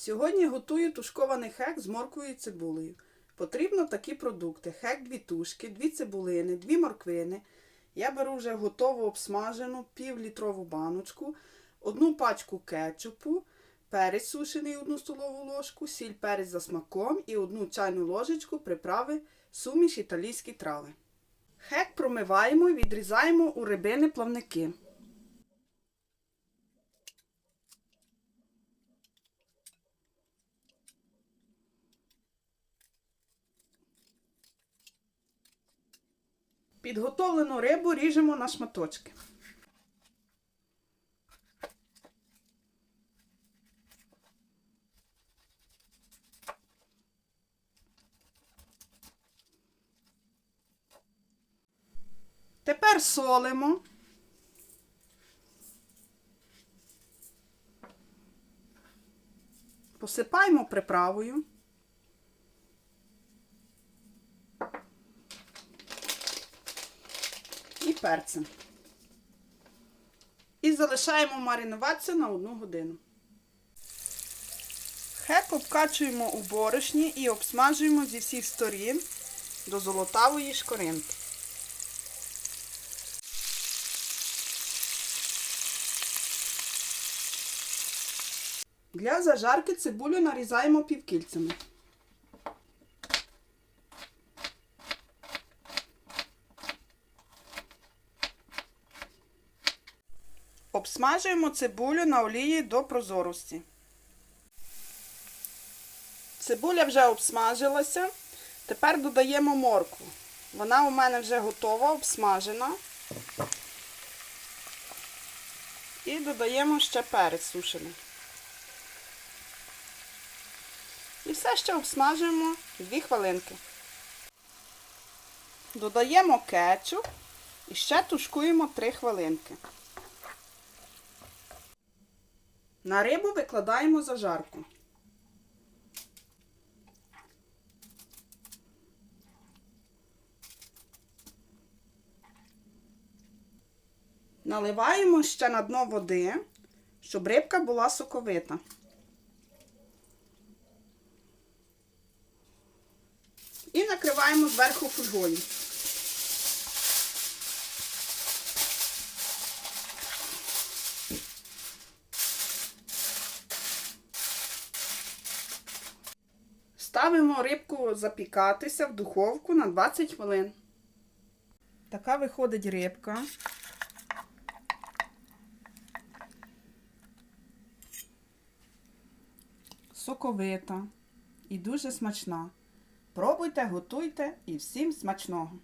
Сьогодні готую тушкований хек з морквою і цибулею. Потрібно такі продукти: хек дві тушки, дві цибулини, дві морквини. Я беру вже готову обсмажену півлітрову баночку, одну пачку кетчупу, перець сушений одну столову ложку, сіль перець за смаком і одну чайну ложечку приправи суміш італійські трави. Хек промиваємо і відрізаємо у рибини плавники. Підготовлену рибу ріжемо на шматочки. Тепер солимо. Посипаємо приправою. і перцем. І залишаємо маринуватися на одну годину. Хек обкачуємо у борошні і обсмажуємо зі всіх сторін до золотавої шкоринки. Для зажарки цибулю нарізаємо півкільцями. Обсмажуємо цибулю на олії до прозорості. Цибуля вже обсмажилася. Тепер додаємо моркву. Вона у мене вже готова, обсмажена. І додаємо ще перець сушений. І все ще обсмажуємо 2 хвилинки. Додаємо кетчуп і ще тушкуємо 3 хвилинки. На рибу викладаємо зажарку. Наливаємо ще на дно води, щоб рибка була соковита. І накриваємо зверху фольгою. Ставимо рибку запікатися в духовку на 20 хвилин. Така виходить рибка. Соковита і дуже смачна. Пробуйте, готуйте і всім смачного!